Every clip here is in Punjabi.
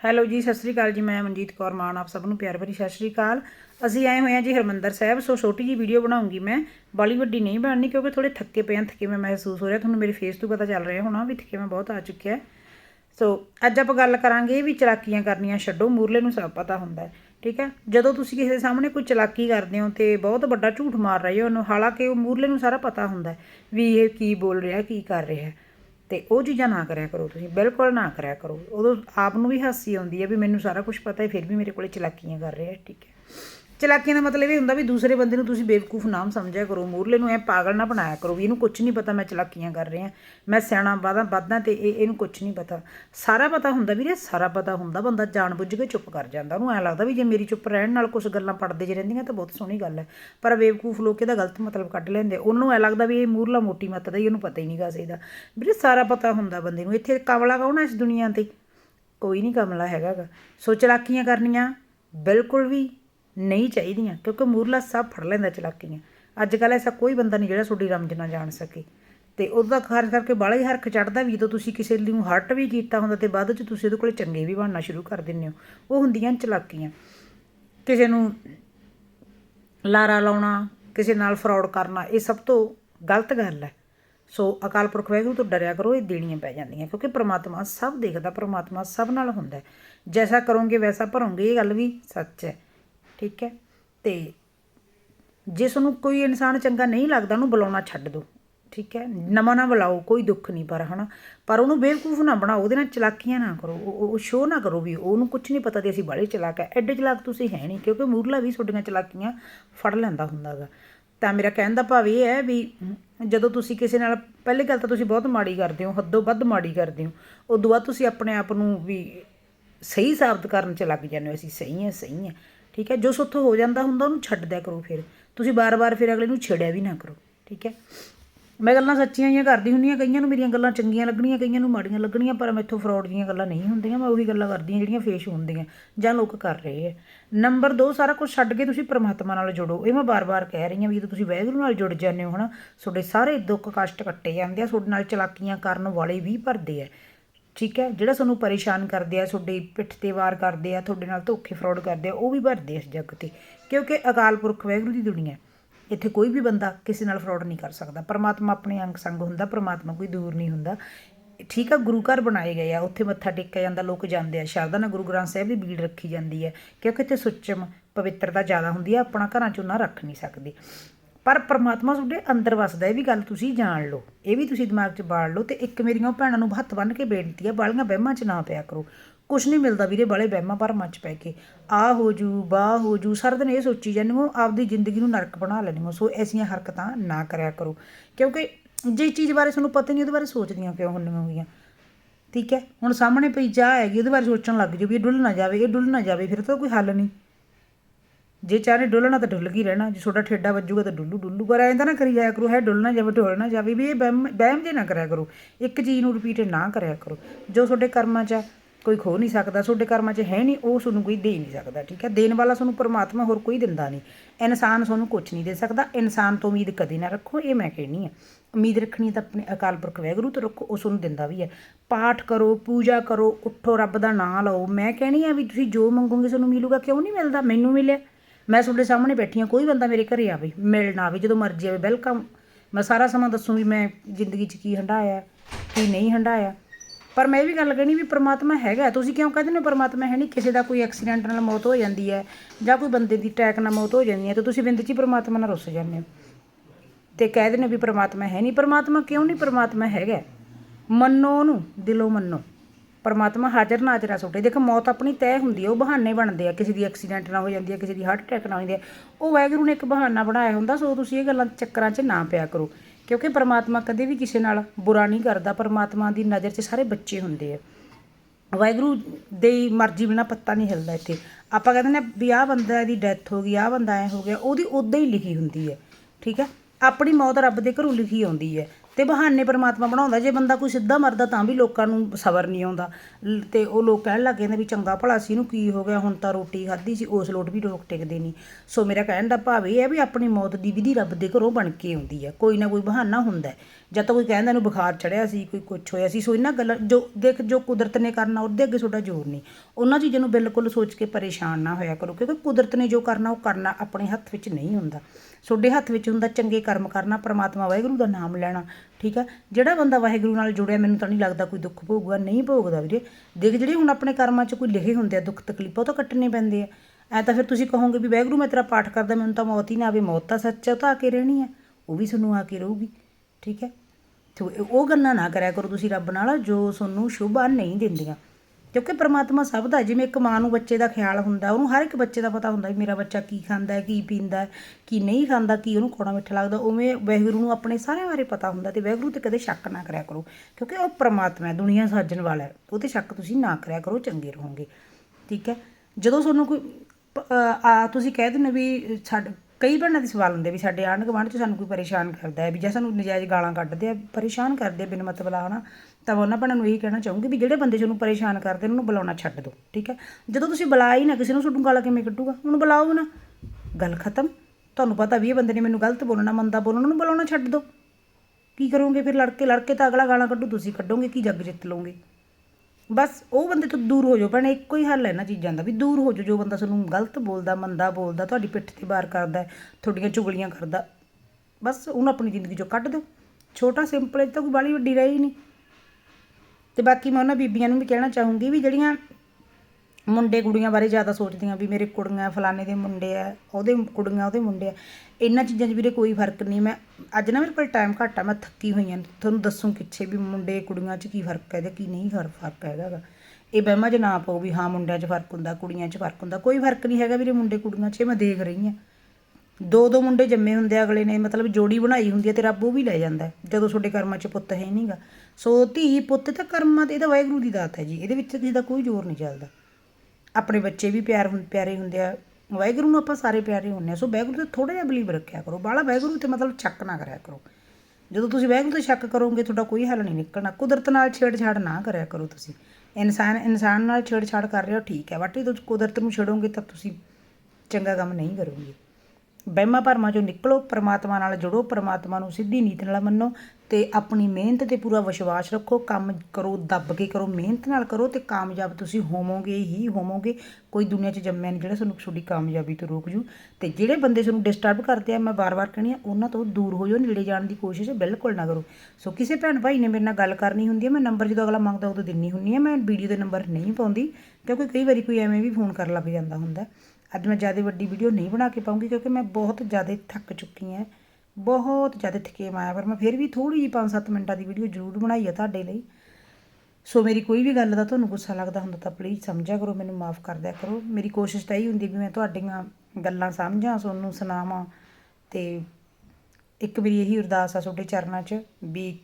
ਹੈਲੋ ਜੀ, ਸਤਿ ਸ੍ਰੀ ਅਕਾਲ ਜੀ, ਮੈਂ ਮਨਜੀਤ ਕੌਰ ਮਾਨ, ਆਪ ਸਭ ਨੂੰ ਪਿਆਰ ਭਰੀ ਸਤਿ ਸ੍ਰੀ ਅਕਾਲ। ਅਸੀਂ ਆਏ ਹੋਏ ਹਾਂ ਜੀ ਹਰਮੰਦਰ ਸਾਹਿਬ, ਸੋ ਛੋਟੀ ਜੀ ਵੀਡੀਓ ਬਣਾਉਂਗੀ ਮੈਂ। ਬਾਲੀ ਵੱਡੀ ਨਹੀਂ ਬਣਨੀ ਕਿਉਂਕਿ ਥੋੜੇ ਥੱਕੇ ਪਏ ਹਾਂ, ਥੱਕੇ ਮੈਂ ਮਹਿਸੂਸ ਹੋ ਰਿਹਾ, ਤੁਹਾਨੂੰ ਮੇਰੇ ਫੇਸ ਤੋਂ ਪਤਾ ਚੱਲ ਰਿਹਾ ਹੋਣਾ ਵੀ ਥੱਕੇ ਮੈਂ ਬਹੁਤ ਆ ਚੁੱਕਿਆ ਹੈ। ਸੋ ਅੱਜ ਆਪਾਂ ਗੱਲ ਕਰਾਂਗੇ ਵੀ ਚਲਾਕੀਆਂ ਕਰਨੀਆਂ ਛੱਡੋ, ਮੂਰਲੇ ਨੂੰ ਸਭ ਪਤਾ ਹੁੰਦਾ ਹੈ, ਠੀਕ ਹੈ? ਜਦੋਂ ਤੁਸੀਂ ਕਿਸੇ ਦੇ ਸਾਹਮਣੇ ਕੋਈ ਚਲਾਕੀ ਕਰਦੇ ਹੋ ਤੇ ਬਹੁਤ ਵੱਡਾ ਝੂਠ ਮਾਰ ਰਹੇ ਹੋ, ਉਹਨੂੰ ਹਾਲਾਂਕਿ ਉਹ ਮੂਰਲੇ ਨੂੰ ਸਾਰਾ ਪਤਾ ਹੁੰਦਾ ਵੀ ਇਹ ਕੀ ਬੋਲ ਰਿਹਾ, ਕੀ ਕਰ ਰਿਹਾ ਤੇ ਉਹ ਚੀਜ਼ਾਂ ਨਾ ਕਰਿਆ ਕਰੋ ਤੁਸੀਂ, ਬਿਲਕੁਲ ਨਾ ਕਰਿਆ ਕਰੋ। ਉਦੋਂ ਆਪ ਨੂੰ ਵੀ ਹਾਸੀ ਆਉਂਦੀ ਹੈ ਵੀ ਮੈਨੂੰ ਸਾਰਾ ਕੁਝ ਪਤਾ ਹੈ ਫਿਰ ਵੀ ਮੇਰੇ ਕੋਲੇ ਚਲਾਕੀਆਂ ਕਰ ਰਿਹਾ ਹੈ ਠੀਕ ਹੈ ਚਲਾਕੀਆਂ ਦਾ ਮਤਲਬ ਇਹ ਹੁੰਦਾ ਵੀ ਦੂਸਰੇ ਬੰਦੇ ਨੂੰ ਤੁਸੀਂ ਬੇਵਕੂਫ ਨਾਮ ਸਮਝਿਆ ਕਰੋ, ਮੂਰਲੇ ਨੂੰ ਐ ਪਾਗਲ ਨਾ ਬਣਾਇਆ ਕਰੋ ਵੀ ਇਹਨੂੰ ਕੁਝ ਨਹੀਂ ਪਤਾ ਮੈਂ ਚਲਾਕੀਆਂ ਕਰ ਰਿਹਾ, ਮੈਂ ਸਿਆਣਾ ਵਾਦਾ ਵਾਦਾ ਤੇ ਇਹ ਇਹਨੂੰ ਕੁਝ ਨਹੀਂ ਪਤਾ। ਸਾਰਾ ਪਤਾ ਹੁੰਦਾ ਵੀਰੇ, ਸਾਰਾ ਪਤਾ ਹੁੰਦਾ, ਬੰਦਾ ਜਾਣ ਬੁੱਝ ਕੇ ਚੁੱਪ ਕਰ ਜਾਂਦਾ, ਉਹਨੂੰ ਐ ਲੱਗਦਾ ਵੀ ਜੇ ਮੇਰੀ ਚੁੱਪ ਰਹਿਣ ਨਾਲ ਕੁਝ ਗੱਲਾਂ ਪੜਦੇ ਜੇ ਰਹਿੰਦੀਆਂ ਤਾਂ ਬਹੁਤ ਸੋਹਣੀ ਗੱਲ ਹੈ। ਪਰ ਬੇਵਕੂਫ ਲੋਕ ਇਹਦਾ ਗਲਤ ਮਤਲਬ ਕੱਢ ਲੈਂਦੇ, ਉਹਨੂੰ ਐ ਲੱਗਦਾ ਵੀ ਇਹ ਮੂਰਲਾ ਮੋਟੀ ਮੱਤ ਦਾ ਹੀ ਉਹਨੂੰ ਪਤਾ ਹੀ ਨਹੀਂ ਗਾ ਦਾ ਵੀਰੇ ਸਾਰਾ ਪਤਾ ਹੁੰਦਾ ਬੰਦੇ ਨੂੰ, ਇੱਥੇ ਕਮਲਾ ਕੌਣ ਹੈ ਇਸ ਦੁਨੀਆ ਤੇ? ਕੋਈ ਨਹੀਂ ਕਮਲਾ ਹੈਗਾ ਗਾ। ਸੋ ਚਲਾਕੀਆਂ ਕਰਨੀਆਂ, ਬਿਲਕੁਲ ਵੀ ਨਹੀਂ ਚਾਹੀਦੀਆਂ, ਕਿਉਂਕਿ ਮੂਰਲਾ ਸਭ ਫੜ ਲੈਂਦਾ ਚਲਾਕੀਆਂ। ਅੱਜ ਕੱਲ੍ਹ ਐਸਾ ਕੋਈ ਬੰਦਾ ਨਹੀਂ ਜਿਹੜਾ ਤੁਹਾਡੀ ਰਮਜ ਨਾ ਜਾਣ ਸਕੇ। ਤੇ ਉਹਦਾ ਖਾਸ ਕਰਕੇ ਬਾਲਾ ਹੀ ਹਰਖ ਚੜਦਾ ਵੀ ਜਦੋਂ ਤੁਸੀਂ ਕਿਸੇ ਨੂੰ ਹਰਟ ਵੀ ਕੀਤਾ ਹੁੰਦਾ ਤੇ ਬਾਅਦ ਚ ਤੁਸੀਂ ਉਹਦੇ ਕੋਲੇ ਚੰਗੇ ਵੀ ਬਣਨਾ ਸ਼ੁਰੂ ਕਰ ਦਿੰਦੇ ਹੋ। ਉਹ ਹੁੰਦੀਆਂ ਚਲਾਕੀਆਂ। ਕਿਸੇ ਨੂੰ ਲਾਰਾ ਲਾਉਣਾ, ਕਿਸੇ ਨਾਲ ਫਰਾਡ ਕਰਨਾ, ਇਹ ਸਭ ਤੋਂ ਗਲਤ ਗੱਲ ਹੈ। ਸੋ ਅਕਾਲ ਪੁਰਖ ਵਾਹਿਗੁਰੂ ਤੋਂ ਡਰਿਆ ਕਰੋ, ਇਹ ਦੇਣੀਆਂ ਪੈ ਜਾਂਦੀਆਂ, ਕਿਉਂਕਿ ਪ੍ਰਮਾਤਮਾ ਸਭ ਦੇਖਦਾ, ਪ੍ਰਮਾਤਮਾ ਸਭ ਨਾਲ ਹੁੰਦਾ ਜੈਸਾ ਕਰੋਗੇ, ਵੈਸਾ ਭਰੋਗੇ, ਇਹ ਗੱਲ ਵੀ ਸੱਚ ਹੈ। ਠੀਕ ਹੈ? ਤੇ ਜੇ ਤੁਹਾਨੂੰ ਕੋਈ ਇਨਸਾਨ ਚੰਗਾ ਨਹੀਂ ਲੱਗਦਾ, ਉਹਨੂੰ ਬੁਲਾਉਣਾ ਛੱਡ ਦਿਓ, ਠੀਕ ਹੈ? ਨਵਾਂ ਨਾ ਬੁਲਾਓ, ਕੋਈ ਦੁੱਖ ਨਹੀਂ ਪਰ, ਹਨਾ? ਪਰ ਉਹਨੂੰ ਬੇਵਕੂਫ ਨਾ ਬਣਾਓ, ਉਹਦੇ ਨਾਲ ਚਲਾਕੀਆਂ ਨਾ ਕਰੋ, ਉਹ ਸ਼ੋਅ ਨਾ ਕਰੋ ਵੀ ਉਹਨੂੰ ਕੁਝ ਨਹੀਂ ਪਤਾ ਤੇ ਅਸੀਂ ਬਾਲੇ ਚਲਾਕ ਹੈ ਐਡੇ ਚਲਾਕ ਤੁਸੀਂ ਹੈ ਨਹੀਂ, ਕਿਉਂਕਿ ਮੂਰਲਾ ਵੀ ਤੁਹਾਡੀਆਂ ਚਲਾਕੀਆਂ ਫੜ ਲੈਂਦਾ ਹੁੰਦਾਗਾ ਤਾਂ ਮੇਰਾ ਕਹਿਣ ਦਾ ਭਾਵ ਇਹ ਹੈ ਵੀ ਜਦੋਂ ਤੁਸੀਂ ਕਿਸੇ ਨਾਲ, ਪਹਿਲੀ ਗੱਲ ਤਾਂ ਤੁਸੀਂ ਬਹੁਤ ਮਾੜੀ ਕਰਦੇ ਹੋ, ਹੱਦੋਂ ਵੱਧ ਮਾੜੀ ਕਰਦੇ ਹੋ, ਉਦੋਂ ਬਾਅਦ ਤੁਸੀਂ ਆਪਣੇ ਆਪ ਨੂੰ ਵੀ ਸਹੀ ਸਾਬਤ ਕਰਨ ਚ ਲੱਗ ਜਾਂਦੇ ਹੋ, ਅਸੀਂ ਸਹੀ ਹੈ ਸਹੀ ਹੈ। ਠੀਕ ਹੈ? ਜੋ ਸੁੱਥੋਂ ਹੋ ਜਾਂਦਾ ਹੁੰਦਾ, ਉਹਨੂੰ ਛੱਡ ਦਿਆ ਕਰੋ ਫਿਰ। ਤੁਸੀਂ ਬਾਰ-ਬਾਰ ਫਿਰ ਅਗਲੇ ਨੂੰ ਛੇੜਿਆ ਵੀ ਨਾ ਕਰੋ, ਠੀਕ ਹੈ? ਮੈਂ ਗੱਲਾਂ ਸੱਚੀਆਂ ਹੀ ਕਰਦੀ ਹੁੰਦੀ ਹਾਂ, ਕਈਆਂ ਨੂੰ ਮੇਰੀਆਂ ਗੱਲਾਂ ਚੰਗੀਆਂ ਲੱਗਣੀਆਂ, ਕਈਆਂ ਨੂੰ ਮਾੜੀਆਂ ਲੱਗਣੀਆਂ, ਪਰ ਮੈਥੋਂ ਫਰਾਡ ਦੀਆਂ ਗੱਲਾਂ ਨਹੀਂ ਹੁੰਦੀਆਂ, ਮੈਂ ਉਹੀ ਗੱਲਾਂ ਕਰਦੀ ਹਾਂ ਜਿਹੜੀਆਂ ਫੇਸ਼ ਹੁੰਦੀਆਂ, ਜਾਂ ਲੋਕ ਕਰ ਰਹੇ ਹੈ। ਨੰਬਰ 2 ਸਾਰਾ ਕੁਝ ਛੱਡ ਕੇ ਤੁਸੀਂ ਪ੍ਰਮਾਤਮਾ ਨਾਲ ਜੁੜੋ। ਇਹ ਮੈਂ ਬਾਰ-ਬਾਰ ਕਹਿ ਰਹੀ ਹਾਂ ਵੀ ਜਦੋਂ ਤੁਸੀਂ ਵਾਹਿਗੁਰੂ ਨਾਲ ਜੁੜ ਜਾਂਦੇ ਹੋ, ਹਨਾ? ਤੁਹਾਡੇ ਸਾਰੇ ਦੁੱਖ ਕਸ਼ਟ ਕੱਟੇ ਜਾਂਦੇ ਆ, ਤੁਹਾਡੇ ਨਾਲ ਚਲਾਕੀਆਂ ਕਰਨ ਵਾਲੇ ਵੀ ਭਰਦੇ ਆ। ਠੀਕ ਹੈ? ਜਿਹੜਾ ਤੁਹਾਨੂੰ ਪਰੇਸ਼ਾਨ ਕਰਦੇ ਆ, ਤੁਹਾਡੀ ਪਿੱਠ ਤੇ ਵਾਰ ਕਰਦੇ ਆ, ਤੁਹਾਡੇ ਨਾਲ ਧੋਖੇ ਫਰਾਡ ਕਰਦੇ ਆ, ਉਹ ਵੀ ਭਰਦੇ ਆ ਇਸ ਜੱਗ ਤੇ। ਕਿਉਂਕਿ ਅਕਾਲ ਪੁਰਖ ਵਾਹਿਗੁਰੂ ਦੀ ਦੁਨੀਆ ਇੱਥੇ ਕੋਈ ਵੀ ਬੰਦਾ ਕਿਸੇ ਨਾਲ ਫਰਾਡ ਨਹੀਂ ਕਰ ਸਕਦਾ। ਪਰਮਾਤਮਾ ਆਪਣੇ ਅੰਗ ਸੰਗ ਹੁੰਦਾ, ਪਰਮਾਤਮਾ ਕੋਈ ਦੂਰ ਨਹੀਂ ਹੁੰਦਾ। ਠੀਕ ਆ, ਗੁਰੂ ਘਰ ਬਣਾਏ ਗਏ ਆ, ਉੱਥੇ ਮੱਥਾ ਟੇਕਿਆ ਜਾਂਦਾ, ਲੋਕ ਜਾਂਦੇ ਆ। ਸ਼ਰਧਾ ਨਾਲ ਗੁਰੂ ਗ੍ਰੰਥ ਸਾਹਿਬ ਦੀ ਬੀੜ ਰੱਖੀ ਜਾਂਦੀ ਹੈ। ਕਿਉਂਕਿ ਇੱਥੇ ਸੁੱਚਮ ਪਵਿੱਤਰਤਾ ਜ਼ਿਆਦਾ ਹੁੰਦੀ ਹੈ, ਆਪਣਾ ਘਰਾਂ ਚੋਂ ਨਾ ਰੱਖ ਨਹੀਂ ਸਕਦੇ। ਪਰ ਪਰਮਾਤਮਾ ਤੁਹਾਡੇ ਅੰਦਰ ਵਸਦਾ ਇਹ ਵੀ ਗੱਲ ਤੁਸੀਂ ਜਾਣ ਲਓ। ਇਹ ਵੀ ਤੁਸੀਂ ਦਿਮਾਗ 'ਚ ਬਾੜ ਲਓ ਤੇ ਇੱਕ ਮੇਰੀਆਂ ਭੈਣਾਂ ਨੂੰ ਹੱਥ ਬੰਨ੍ਹ ਕੇ ਬੇਨਤੀ ਹੈ ਬਾਲੀਆਂ ਵਹਿਮਾਂ 'ਚ ਨਾ ਪਿਆ ਕਰੋ। ਕੁਛ ਨਹੀਂ ਮਿਲਦਾ ਵੀਰੇ ਬਾਲੇ ਵਹਿਮਾਂ ਭਰਮਾਂ 'ਚ ਪੈ ਕੇ। ਆ ਹੋ ਜੂ, ਬਾ ਹੋ ਜੂ, ਸਾਰਾ ਦਿਨ ਇਹ ਸੋਚੀ ਜਾਂਦੇ ਹੋ, ਆਪਦੀ ਜ਼ਿੰਦਗੀ ਨੂੰ ਨਰਕ ਬਣਾ ਲੈਣੀ ਹੋ। ਸੋ ਐਸੀਆਂ ਹਰਕਤਾਂ ਨਾ ਕਰਿਆ ਕਰੋ। ਕਿਉਂਕਿ ਜੇ ਚੀਜ਼ ਬਾਰੇ ਤੁਹਾਨੂੰ ਪਤਾ ਨਹੀਂ, ਉਹਦੇ ਬਾਰੇ ਸੋਚਦੀਆਂ ਕਿਉਂ ਹੁੰਦੀਆਂ ਹੋਗੀਆਂ? ਠੀਕ ਹੈ? ਹੁਣ ਸਾਹਮਣੇ ਪਈ ਚਾਹ ਹੈਗੀ, ਉਹਦੇ ਬਾਰੇ ਸੋਚਣ ਲੱਗ ਜਾਓ ਵੀ ਇਹ ਡੁੱਲ ਨਾ ਜਾਵੇ, ਇਹ ਡੁੱਲ ਨਾ ਜਾਵੇ, ਫਿਰ ਤਾਂ ਕੋਈ ਹੱਲ ਨਹੀਂ। ਜੇ ਚਾਹੇ ਡੁੱਲਣਾ ਤਾਂ ਡੁੱਲ ਗਈ ਰਹਿਣਾ ਜੇ ਛੋਟਾ ਠੇਡਾ ਵੱਜੂਗਾ ਤਾਂ ਡੁੱਲੂ ਡੁੱਲੂ ਪਰ ਐਂ ਤਾਂ ਨਾ ਕਰੀ ਜਾਇਆ ਕਰੋ ਹੈ ਡੁੱਲਣਾ ਜਾਵੇ ਢੋਲ ਨਾ ਜਾਵੇ ਵੀ ਇਹ ਵਹਿਮ ਵਹਿਮ ਜੇ ਨਾ ਕਰਿਆ ਕਰੋ ਇੱਕ ਚੀਜ਼ ਨੂੰ ਰਿਪੀਟ ਨਾ ਕਰਿਆ ਕਰੋ ਜੋ ਤੁਹਾਡੇ ਕਰਮਾਂ 'ਚ ਆ, ਕੋਈ ਖੋ ਨਹੀਂ ਸਕਦਾ ਤੁਹਾਡੇ ਕਰਮਾਂ 'ਚ ਹੈ ਨਹੀਂ ਉਹ ਤੁਹਾਨੂੰ ਕੋਈ ਦੇ ਨਹੀਂ ਸਕਦਾ ਠੀਕ ਹੈ? ਦੇਣ ਵਾਲਾ ਤੁਹਾਨੂੰ ਪਰਮਾਤਮਾ ਹੋਰ ਕੋਈ ਦਿੰਦਾ ਨਹੀਂ ਇਨਸਾਨ ਤੁਹਾਨੂੰ ਕੁਝ ਨਹੀਂ ਦੇ ਸਕਦਾ ਇਨਸਾਨ ਤੋਂ ਉਮੀਦ ਕਦੇ ਨਾ ਰੱਖੋ ਇਹ ਮੈਂ ਕਹਿਣੀ ਆ ਉਮੀਦ ਰੱਖਣੀ ਤਾਂ ਆਪਣੇ ਅਕਾਲ ਪੁਰਖ ਵਾਹਿਗੁਰੂ ਤੋਂ ਰੱਖੋ ਉਹ ਤੁਹਾਨੂੰ ਦਿੰਦਾ ਵੀ ਹੈ ਪਾਠ ਕਰੋ ਪੂਜਾ ਕਰੋ ਉੱਠੋ ਰੱਬ ਦਾ ਨਾਮ ਲਓ ਮੈਂ ਕਹਿਣੀ ਆ ਵੀ ਤੁਸੀਂ ਜੋ ਮੰਗੋਗੇ ਤੁਹਾਨੂੰ ਮਿਲੂਗਾ ਕਿਉਂ ਨਹੀਂ ਮਿਲਦਾ? ਮੈਨੂੰ ਮਿਲਿਆ। ਮੈਂ ਤੁਹਾਡੇ ਸਾਹਮਣੇ ਬੈਠੀ ਹਾਂ, ਕੋਈ ਬੰਦਾ ਮੇਰੇ ਘਰੇ ਆਵੇ, ਮਿਲਣ ਆਵੇ, ਜਦੋਂ ਮਰਜ਼ੀ ਆਵੇ ਵੈਲਕਮ ਮੈਂ ਸਾਰਾ ਸਮਾਂ ਦੱਸੂ ਵੀ ਮੈਂ ਜ਼ਿੰਦਗੀ 'ਚ ਕੀ ਹੰਡਾਇਆ ਕੀ ਨਹੀਂ ਹੰਡਾਇਆ ਪਰ ਮੈਂ ਇਹ ਵੀ ਗੱਲ ਕਹਿਣੀ ਵੀ ਪ੍ਰਮਾਤਮਾ ਹੈਗਾ ਤੁਸੀਂ ਕਿਉਂ ਕਹਿੰਦੇ ਨੇ ਪ੍ਰਮਾਤਮਾ ਹੈ ਨਹੀਂ? ਕਿਸੇ ਦਾ ਕੋਈ ਐਕਸੀਡੈਂਟ ਨਾਲ ਮੌਤ ਹੋ ਜਾਂਦੀ ਹੈ ਜਾਂ ਕੋਈ ਬੰਦੇ ਦੀ ਅਟੈਕ ਨਾਲ ਮੌਤ ਹੋ ਜਾਂਦੀ ਹੈ, ਤਾਂ ਤੁਸੀਂ ਬਿੰਦ 'ਚ ਹੀ ਪ੍ਰਮਾਤਮਾ ਨਾਲ ਰੁੱਸ ਜਾਂਦੇ ਹੋ। ਤੇ ਕਹਿ ਦਿੰਦੇ ਵੀ ਪ੍ਰਮਾਤਮਾ ਹੈ ਨਹੀਂ। ਪ੍ਰਮਾਤਮਾ ਕਿਉਂ ਨਹੀਂ? ਪ੍ਰਮਾਤਮਾ ਹੈਗਾ ਮੰਨੋ ਉਹਨੂੰ, ਦਿਲੋਂ ਮੰਨੋ। ਪਰਮਾਤਮਾ ਹਾਜ਼ਰ ਨਾਜ਼ਰ ਆ ਤੁਹਾਡੇ। ਦੇਖੋ, ਮੌਤ ਆਪਣੀ ਤੈਅ ਹੁੰਦੀ ਹੈ ਉਹ ਬਹਾਨੇ ਬਣਦੇ ਆ। ਕਿਸੇ ਦੀ ਐਕਸੀਡੈਂਟ ਨਾ ਹੋ ਜਾਂਦੀ ਹੈ ਕਿਸੇ ਦੀ ਹਾਰਟ ਅਟੈਕ ਨਾ ਹੋ ਜਾਂਦੀ ਹੈ ਉਹ ਵਾਹਿਗੁਰੂ ਨੇ ਇੱਕ ਬਹਾਨਾ ਬਣਾਇਆ ਹੁੰਦਾ, ਸੋ ਤੁਸੀਂ ਇਹ ਗੱਲਾਂ ਚੱਕਰਾਂ 'ਚ ਨਾ ਪਿਆ ਕਰੋ। ਕਿਉਂਕਿ ਪਰਮਾਤਮਾ ਕਦੇ ਵੀ ਕਿਸੇ ਨਾਲ ਬੁਰਾ ਨਹੀਂ ਕਰਦਾ, ਪਰਮਾਤਮਾ ਦੀ ਨਜ਼ਰ 'ਚ ਸਾਰੇ ਬੱਚੇ ਹੁੰਦੇ ਆ। ਵਾਹਿਗੁਰੂ ਦੇ ਮਰਜ਼ੀ ਬਿਨਾ ਪੱਤਾ ਨਹੀਂ ਹਿਲਦਾ ਇੱਥੇ। ਆਪਾਂ ਕਹਿੰਦੇ ਨੇ ਵੀ ਆਹ ਬੰਦਾ ਦੀ ਡੈਥ ਹੋ ਗਈ, ਆਹ ਬੰਦਾ ਐ ਹੋ ਗਿਆ, ਉਹਦੀ ਉਦਾਂ ਹੀ ਲਿਖੀ ਹੁੰਦੀ ਹੈ ਠੀਕ ਹੈ ਆਪਣੀ ਮੌਤ ਰੱਬ ਦੇ ਘਰੋਂ ਲਿਖੀ ਆਉਂਦੀ ਹੈ ਤੇ ਬਹਾਨੇ ਪਰਮਾਤਮਾ ਬਣਾਉਂਦਾ, ਜੇ ਬੰਦਾ ਕੋਈ ਸਿੱਧਾ ਮਰਦਾ ਤਾਂ ਵੀ ਲੋਕਾਂ ਨੂੰ ਸਬਰ ਨਹੀਂ ਆਉਂਦਾ। ਲ- ਤੇ ਉਹ ਲੋਕ ਕਹਿਣ ਲੱਗ ਜਾਂਦੇ ਵੀ ਚੰਗਾ ਭਲਾ ਸੀ ਇਹਨੂੰ ਕੀ ਹੋ ਗਿਆ, ਹੁਣ ਤਾਂ ਰੋਟੀ ਖਾਧੀ ਸੀ, ਉਸ ਲੋਟ ਵੀ ਰੋਕ ਟਿਕਦੇ ਨਹੀਂ। ਸੋ ਮੇਰਾ ਕਹਿਣ ਦਾ ਭਾਵ ਇਹ ਹੈ ਵੀ ਆਪਣੀ ਮੌਤ ਦੀ ਵਿਧੀ ਰੱਬ ਦੇ ਘਰੋਂ ਬਣ ਕੇ ਆਉਂਦੀ ਹੈ, ਕੋਈ ਨਾ ਕੋਈ ਬਹਾਨਾ ਹੁੰਦਾ ਹੈ। ਜਦ ਤੱਕ ਕੋਈ ਕਹਿੰਦਾ ਇਹਨੂੰ ਬੁਖਾਰ ਚੜਿਆ ਸੀ, ਕੋਈ ਕੁਛ ਹੋਇਆ ਸੀ, ਸੋ ਇਹਨਾਂ ਗੱਲਾਂ, ਜੋ ਦੇਖ, ਜੋ ਕੁਦਰਤ ਨੇ ਕਰਨਾ, ਉਹਦੇ ਅੱਗੇ ਤੁਹਾਡਾ ਜ਼ੋਰ ਨਹੀਂ। ਉਹਨਾਂ ਚੀਜ਼ਾਂ ਨੂੰ ਬਿਲਕੁਲ ਸੋਚ ਕੇ ਪਰੇਸ਼ਾਨ ਨਾ ਹੋਇਆ ਕਰੋ, ਕਿਉਂਕਿ ਕੁਦਰਤ ਨੇ ਜੋ ਕਰਨਾ, ਉਹ ਕਰਨਾ ਆਪਣੇ ਹੱਥ ਵਿੱਚ ਨਹੀਂ ਹੁੰਦਾ। ਤੁਹਾਡੇ ਹੱਥ ਵਿੱਚ ਹੁੰਦਾ ਚੰਗੇ ਕਰਮ ਕਰਨਾ, ਪ੍ਰਮਾਤਮਾ ਵਾਹਿਗੁਰੂ ਦਾ ਨਾਮ ਲੈਣਾ, ਠੀਕ ਹੈ ਜਿਹੜਾ ਬੰਦਾ ਵਾਹਿਗੁਰੂ ਨਾਲ ਜੁੜਿਆ, ਮੈਨੂੰ ਤਾਂ ਨਹੀਂ ਲੱਗਦਾ ਕੋਈ ਦੁੱਖ ਭੋਗੂਗਾ, ਨਹੀਂ ਭੋਗਦਾ ਵੀਰੇ। ਦੇਖ, ਜਿਹੜੇ ਹੁਣ ਆਪਣੇ ਕਰਮਾਂ 'ਚ ਕੋਈ ਲਿਖੇ ਹੁੰਦੇ ਆ, ਦੁੱਖ ਤਕਲੀਫਾਂ, ਉਹ ਤਾਂ ਕੱਟਣੇ ਪੈਂਦੇ ਆ। ਐ ਤਾਂ ਫਿਰ ਤੁਸੀਂ ਕਹੋਗੇ ਵੀ ਵਾਹਿਗੁਰੂ, ਮੈਂ ਤੇਰਾ ਪਾਠ ਕਰਦਾ, ਮੈਨੂੰ ਤਾਂ ਮੌਤ ਹੀ ਨਾ ਆਵੇ, ਮੌਤ ਤਾਂ ਸੱਚ ਹੈ ਤਾਂ ਆ ਕੇ ਰਹਿਣੀ ਹੈ ਉਹ ਵੀ ਤੁਹਾਨੂੰ ਆ ਕੇ ਰਹੂਗੀ, ਠੀਕ ਹੈ ਤੇ ਉਹ- ਉਹ ਗੱਲਾਂ ਨਾ ਕਰਿਆ ਕਰੋ ਤੁਸੀਂ, ਰੱਬ ਨਾਲ ਜੋ ਤੁਹਾਨੂੰ ਸ਼ੁਭਾ ਨਹੀਂ ਦਿੰਦੀਆਂ। ਕਿਉਂਕਿ ਪ੍ਰਮਾਤਮਾ ਸਭ ਦਾ ਜਿਵੇਂ ਇੱਕ ਮਾਂ ਨੂੰ ਬੱਚੇ ਦਾ ਖਿਆਲ ਹੁੰਦਾ, ਉਹਨੂੰ ਹਰ ਇੱਕ ਬੱਚੇ ਦਾ ਪਤਾ ਹੁੰਦਾ ਵੀ ਮੇਰਾ ਬੱਚਾ ਕੀ ਖਾਂਦਾ ਹੈ, ਕੀ ਪੀਂਦਾ ਹੈ, ਕੀ ਨਹੀਂ ਖਾਂਦਾ, ਕੀ ਉਹਨੂੰ ਕੌੜਾ ਮਿੱਠਾ ਲੱਗਦਾ, ਉਵੇਂ ਵਾਹਿਗੁਰੂ ਨੂੰ ਆਪਣੇ ਸਾਰਿਆਂ ਬਾਰੇ ਪਤਾ ਹੁੰਦਾ ਤੇ ਵਾਹਿਗੁਰੂ ਤੇ ਕਦੇ ਸ਼ੱਕ ਨਾ ਕਰਿਆ ਕਰੋ, ਕਿਉਂਕਿ ਉਹ ਪ੍ਰਮਾਤਮਾ ਹੈ, ਦੁਨੀਆ ਸਾਜਣ ਵਾਲਾ ਹੈ ਉਹ ਤੇ ਸ਼ੱਕ ਤੁਸੀਂ ਨਾ ਕਰਿਆ ਕਰੋ, ਚੰਗੇ ਰਹੋਗੇ, ਠੀਕ ਹੈ? ਜਦੋਂ ਤੁਹਾਨੂੰ ਕੋਈ ਆ, ਤੁਸੀਂ ਕਹਿ ਦਿੰਦੇ ਵੀ ਛੱਡ ਕਈ ਭੈਣਾਂ ਦੇ ਸਵਾਲ ਹੁੰਦੇ ਵੀ ਸਾਡੇ ਆਂਢ ਗੁਆਂਢ 'ਚ ਸਾਨੂੰ ਕੋਈ ਪਰੇਸ਼ਾਨ ਕਰਦਾ ਹੈ ਵੀ ਜਾਂ ਸਾਨੂੰ ਨਜਾਇਜ਼ ਗਾਲਾਂ ਕੱਢਦੇ ਆ, ਪਰੇਸ਼ਾਨ ਕਰਦੇ ਆ ਬਿਨ ਮਤਲਬ ਲਾ ਹਨਾ? ਤਾਂ ਮੈਂ ਉਹਨਾਂ ਭੈਣਾਂ ਨੂੰ ਇਹੀ ਕਹਿਣਾ ਚਾਹੂੰਗੀ ਵੀ ਜਿਹੜੇ ਬੰਦੇ ਤੁਹਾਨੂੰ ਪਰੇਸ਼ਾਨ ਕਰਦੇ ਨੇ, ਉਹਨੂੰ ਬੁਲਾਉਣਾ ਛੱਡ ਦਿਓ, ਠੀਕ ਹੈ? ਜਦੋਂ ਤੁਸੀਂ ਬੁਲਾ ਹੀ ਨਾ ਕਿਸੇ ਨੂੰ ਤੁਹਾਨੂੰ ਗਾਲਾਂ ਕਿਵੇਂ ਕੱਢੂਗਾ? ਉਹਨੂੰ ਬੁਲਾਓ ਨਾ। ਗੱਲ ਖਤਮ। ਤੁਹਾਨੂੰ ਪਤਾ ਵੀ ਇਹ ਬੰਦੇ ਨੇ ਮੈਨੂੰ ਗਲਤ ਬੋਲਣਾ, ਮੰਦਾ ਬੋਲਣਾ, ਉਹਨੂੰ ਬੁਲਾਉਣਾ ਛੱਡ ਦਿਓ। ਕੀ ਕਰੋਗੇ ਫਿਰ? ਲੜ ਕੇ ਲੜ ਕੇ ਤਾਂ ਅਗਲਾ ਗਾਲਾਂ ਕੱਢੂ, ਤੁਸੀਂ ਕੱਢੋਗੇ, ਕੀ ਜੱਗ ਜਿੱਤ ਲਓਗੇ? ਬਸ ਉਹ ਬੰਦੇ ਤੋਂ ਦੂਰ ਹੋ ਜਾਓ, ਭੈਣੇ, ਇੱਕੋ ਹੀ ਹੱਲ ਹੈ ਇਹਨਾਂ ਚੀਜ਼ਾਂ ਦਾ ਵੀ ਦੂਰ ਹੋ ਜਾਓ, ਜੋ ਬੰਦਾ ਤੁਹਾਨੂੰ ਗਲਤ ਬੋਲਦਾ, ਮੰਦਾ ਬੋਲਦਾ, ਤੁਹਾਡੀ ਪਿੱਠ ਤੇ ਵਾਰ ਕਰਦਾ, ਤੁਹਾਡੀਆਂ ਚੁਗਲੀਆਂ ਕਰਦਾ, ਬਸ ਉਹਨੂੰ ਆਪਣੀ ਜ਼ਿੰਦਗੀ ਚੋਂ ਕੱਢ ਦਿਓ। ਛੋਟਾ ਸਿੰਪਲ ਇਹ ਤਾਂ ਕੋਈ ਬਾਲੀ ਵੱਡੀ ਰਹੀ ਨਹੀਂ। ਤੇ ਬਾਕੀ ਮੈਂ ਉਹਨਾਂ ਬੀਬੀਆਂ ਨੂੰ ਵੀ ਕਹਿਣਾ ਚਾਹੂੰਗੀ ਵੀ ਜਿਹੜੀਆਂ ਮੁੰਡੇ ਕੁੜੀਆਂ ਬਾਰੇ ਜ਼ਿਆਦਾ ਸੋਚਦੀਆਂ ਵੀ ਮੇਰੇ ਕੁੜੀਆਂ ਫਲਾਣੇ ਦੇ ਮੁੰਡੇ ਆ, ਉਹਦੇ ਕੁੜੀਆਂ ਉਹਦੇ ਮੁੰਡੇ ਆ। ਇਹਨਾਂ ਚੀਜ਼ਾਂ 'ਚ ਵੀਰੇ ਕੋਈ ਫ਼ਰਕ ਨਹੀਂ, ਮੈਂ ਅੱਜ ਨਾ ਮੇਰੇ ਕੋਲ ਟਾਈਮ ਘੱਟ ਆ, ਮੈਂ ਥੱਕੀ ਹੋਈ ਹਾਂ ਤੁਹਾਨੂੰ ਦੱਸੂ ਕਿੱਥੇ ਵੀ ਮੁੰਡੇ ਕੁੜੀਆਂ 'ਚ ਕੀ ਫ਼ਰਕ ਹੈ ਤੇ ਕੀ ਨਹੀਂ ਫਰ- ਫ਼ਰਕ ਹੈਗਾ ਇਹ ਵਹਿਮਾਂ 'ਚ ਨਾ ਪਾਓ ਵੀ ਹਾਂ, ਮੁੰਡਿਆਂ 'ਚ ਫ਼ਰਕ ਹੁੰਦਾ, ਕੁੜੀਆਂ 'ਚ ਫ਼ਰਕ ਹੁੰਦਾ। ਕੋਈ ਫ਼ਰਕ ਨਹੀਂ ਹੈਗਾ ਵੀਰੇ ਮੁੰਡੇ ਕੁੜੀਆਂ 'ਚ ਮੈਂ ਦੇਖ ਰਹੀ ਹਾਂ ਦੋ ਦੋ ਮੁੰਡੇ ਜੰਮੇ ਹੁੰਦੇ ਆ, ਅਗਲੇ ਨੇ ਮਤਲਬ ਜੋੜੀ ਬਣਾਈ ਹੁੰਦੀ ਹੈ ਤੇ ਰੱਬ ਉਹ ਵੀ ਲੈ ਜਾਂਦਾ ਜਦੋਂ ਤੁਹਾਡੇ ਕਰਮਾਂ 'ਚ ਪੁੱਤ ਹੈ ਨਹੀਂਗਾ ਸੋ ਧੀ ਪੁੱਤ ਤਾਂ ਕਰਮਾਂ ਤੇ ਇਹਦਾ ਵਾਹਿਗੁਰੂ ਦੀ ਦਾਤ ਹੈ ਜੀ, ਇਹਦੇ ਵਿੱਚ ਕਿਸੇ ਦਾ ਕੋਈ ਜ਼ੋਰ ਨਹੀਂ ਚੱਲਦਾ। ਆਪਣੇ ਬੱਚੇ ਵੀ ਪਿਆਰ ਹੁੰ- ਪਿਆਰੇ ਹੁੰਦੇ ਆ। ਵਾਹਿਗੁਰੂ ਨੂੰ ਆਪਾਂ ਸਾਰੇ ਪਿਆਰੇ ਹੁੰਦੇ ਆ। ਸੋ ਵਾਹਿਗੁਰੂ ਤੇ ਥੋੜਾ ਜਿਹਾ ਬਲੀਵ ਰੱਖਿਆ ਕਰੋ। ਬਾਹਲਾ ਵਾਹਿਗੁਰੂ ਤੇ ਮਤਲਬ ਸ਼ੱਕ ਨਾ ਕਰਿਆ ਕਰੋ। ਜਦੋਂ ਤੁਸੀਂ ਵਾਹਿਗੁਰੂ ਤੇ ਸ਼ੱਕ ਕਰੋਗੇ, ਤੁਹਾਡਾ ਕੋਈ ਹੱਲ ਨਹੀਂ ਨਿਕਲਣਾ। ਕੁਦਰਤ ਨਾਲ ਛੇੜਛਾੜ ਨਾ ਕਰਿਆ ਕਰੋ ਤੁਸੀਂ। ਇਨਸਾਨ ਇਨਸਾਨ ਨਾਲ ਛੇੜਛਾੜ ਕਰ ਰਹੇ ਹੋ ਠੀਕ ਹੈ। ਬਟ ਜਦੋਂ ਕੁਦਰਤ ਨੂੰ ਛੇੜੋਗੇ ਤਾਂ ਤੁਸੀਂ ਚੰਗਾ ਕੰਮ ਨਹੀਂ ਕਰੋਗੇ। ਵਹਿਮਾਂ ਭਰਮਾਂ ਚੋਂ ਨਿਕਲੋ, ਪਰਮਾਤਮਾ ਨਾਲ ਜੁੜੋ, ਪਰਮਾਤਮਾ ਨੂੰ ਸਿੱਧੀ ਨੀਤ ਨਾਲ ਮੰਨੋ ਤੇ ਆਪਣੀ ਮਿਹਨਤ ਤੇ ਪੂਰਾ ਵਿਸ਼ਵਾਸ ਰੱਖੋ, ਕੰਮ ਕਰੋ, ਦੱਬ ਕੇ ਕਰੋ, ਮਿਹਨਤ ਨਾਲ ਕਰੋ ਤੇ ਕਾਮਯਾਬ ਤੁਸੀਂ ਹੋਵੋਗੇ ਹੀ ਹੋਵੋਗੇ। ਕੋਈ ਦੁਨੀਆ 'ਚ ਜੰਮਿਆ ਨਹੀਂ ਜਿਹੜਾ ਤੁਹਾਨੂੰ ਤੁਹਾਡੀ ਕਾਮਯਾਬੀ ਤੋਂ ਰੋਕ ਜੂ। ਤੇ ਜਿਹੜੇ ਬੰਦੇ ਤੁਹਾਨੂੰ ਡਿਸਟਰਬ ਕਰਦੇ ਆ, ਮੈਂ ਵਾਰ-ਵਾਰ ਕਹਿਣੀ ਆ ਉਹਨਾਂ ਤੋਂ ਦੂਰ ਹੋ ਜਾਓ, ਨੇੜੇ ਜਾਣ ਦੀ ਕੋਸ਼ਿਸ਼ ਬਿਲਕੁਲ ਨਾ ਕਰੋ। ਸੋ ਕਿਸੇ ਭੈਣ ਭਾਈ ਨੇ ਮੇਰੇ ਨਾਲ ਗੱਲ ਕਰਨੀ ਹੁੰਦੀ ਹੈ ਮੈਂ ਨੰਬਰ ਜਦੋਂ ਅਗਲਾ ਮੰਗਦਾ ਉਦੋਂ ਦਿੰਨੀ ਹੁੰਨੀ ਆ, ਮੈਂ ਵੀਡੀਓ ਦੇ ਨੰਬਰ ਨਹੀਂ ਪਾਉਂਦੀ ਕਿਉਂਕਿ ਕਈ ਵਾਰੀ ਕੋਈ ਐਵੇਂ ਵੀ ਫੋਨ ਕਰਨ ਲੱਗ ਜਾਂਦਾ ਹੁੰਦਾ। ਅੱਜ ਮੈਂ ਜ਼ਿਆਦਾ ਵੱਡੀ ਵੀਡੀਓ ਨਹੀਂ ਬਣਾ ਕੇ ਪਾਉਂਗੀ ਕਿਉਂਕਿ ਮੈਂ ਬਹੁਤ ਜ਼ਿਆਦਾ ਥੱਕ ਚੁੱਕੀ ਹਾਂ। ਬਹੁਤ ਜ਼ਿਆਦਾ ਥਕੇਮ ਆਇਆ ਪਰ ਮੈਂ ਫਿਰ ਵੀ ਥੋੜੀ ਜਿਹੀ 5-7 ਮਿੰਟਾਂ ਦੀ ਵੀਡੀਓ ਜ਼ਰੂਰ ਬਣਾਈ ਆ ਤੁਹਾਡੇ ਲਈ। ਸੋ ਮੇਰੀ ਕੋਈ ਵੀ ਗੱਲ ਦਾ ਤੁਹਾਨੂੰ ਗੁੱਸਾ ਲੱਗਦਾ ਹੁੰਦਾ ਤਾਂ ਪਲੀਜ਼ ਸਮਝਿਆ ਕਰੋ, ਮੈਨੂੰ ਮਾਫ ਕਰ ਦਿਆ ਕਰੋ। ਮੇਰੀ ਕੋਸ਼ਿਸ਼ ਤਾਂ ਇਹੀ ਹੁੰਦੀ ਵੀ ਮੈਂ ਤੁਹਾਡੀਆਂ ਗੱਲਾਂ ਸਮਝਾਂ ਤੁਹਾਨੂੰ ਸੁਣਾਵਾਂ ਤੇ ਇੱਕ ਮੇਰੀ ਇਹੀ ਅਰਦਾਸ ਆ ਤੁਹਾਡੇ ਚਰਨਾਂ 'ਚ ਵੀ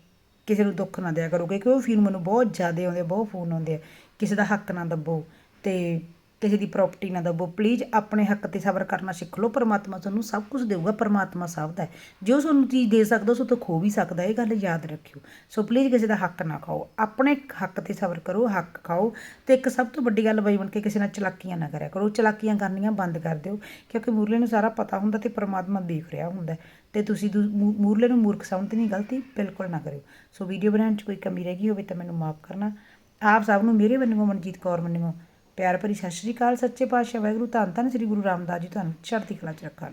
ਕਿਸੇ ਨੂੰ ਦੁੱਖ ਨਾ ਦਿਆ ਕਰੋ, ਕਿਉਂਕਿ ਉਹ ਫੀਲ ਮੈਨੂੰ ਬਹੁਤ ਜ਼ਿਆਦਾ ਆਉਂਦੇ ਬਹੁਤ ਫੋਨ ਆਉਂਦੇ ਆ। ਕਿਸੇ ਦਾ ਹੱਕ ਨਾ ਦੱਬੋ ਤੇ ਕਿਸੇ ਦੀ ਪ੍ਰਾਪਰਟੀ ਨਾ ਦੱਬੋ ਪਲੀਜ਼ ਆਪਣੇ ਹੱਕ ਤੇ ਸਬਰ ਕਰਨਾ ਸਿੱਖ ਲਓ। ਪਰਮਾਤਮਾ ਤੁਹਾਨੂੰ ਸਭ ਕੁਝ ਦੇਊਗਾ। ਪਰਮਾਤਮਾ ਸਭ ਦਾ ਜੋ ਤੁਹਾਨੂੰ ਚੀਜ਼ ਦੇ ਸਕਦਾ, ਉਸ ਤੋਂ ਖੋ ਵੀ ਸਕਦਾ ਇਹ ਗੱਲ ਯਾਦ ਰੱਖਿਓ। ਸੋ ਪਲੀਜ਼ ਕਿਸੇ ਦਾ ਹੱਕ ਨਾ ਖਾਓ। ਆਪਣੇ ਹੱਕ ਤੇ ਸਬਰ ਕਰੋ, ਹੱਕ ਖਾਓ। ਤੇ ਇੱਕ ਸਭ ਤੋਂ ਵੱਡੀ ਗੱਲ ਬਈ ਬਣ ਕੇ ਕਿਸੇ ਨਾਲ ਚਲਾਕੀਆਂ ਨਾ ਕਰਿਆ ਕਰੋ। ਚਲਾਕੀਆਂ ਕਰਨੀਆਂ ਬੰਦ ਕਰ ਦਿਓ। ਕਿਉਂਕਿ ਮੂਰਲੇ ਨੂੰ ਸਾਰਾ ਪਤਾ ਹੁੰਦਾ ਤੇ ਪਰਮਾਤਮਾ ਦੇਖ ਰਿਹਾ ਹੁੰਦਾ ਤੇ ਤੁਸੀਂ ਦੂ- ਮੂ- ਮੂਰਲੇ ਨੂੰ ਮੂਰਖ ਸਮਝਦੇ ਨਹੀਂ, ਗਲਤੀ ਬਿਲਕੁਲ ਨਾ ਕਰਿਓ। ਸੋ ਵੀਡੀਓ ਬਣਾਉਣ 'ਚ ਕੋਈ ਕਮੀ ਰਹਿ ਗਈ ਹੋਵੇ ਤਾਂ ਮੈਨੂੰ ਮਾਫ ਕਰਨਾ। ਆਪ ਸਭ ਨੂੰ ਮੇਰੇ ਵੱਲੋਂ ਮਨਜੀਤ ਕੌਰ ਵੱਲੋਂ ਪਿਆਰ ਭਰੀ ਸਤਿ ਸ਼੍ਰੀ ਅਕਾਲ, ਸੱਚੇ ਪਾਤਸ਼ਾਹ ਵਾਹਿਗੁਰੂ, ਧੰਨ ਧੰਨ ਸ੍ਰੀ ਗੁਰੂ ਰਾਮਦਾਸ ਜੀ ਤੁਹਾਨੂੰ ਚੜ੍ਹਦੀ ਕਲਾ 'ਚ ਰੱਖਣ।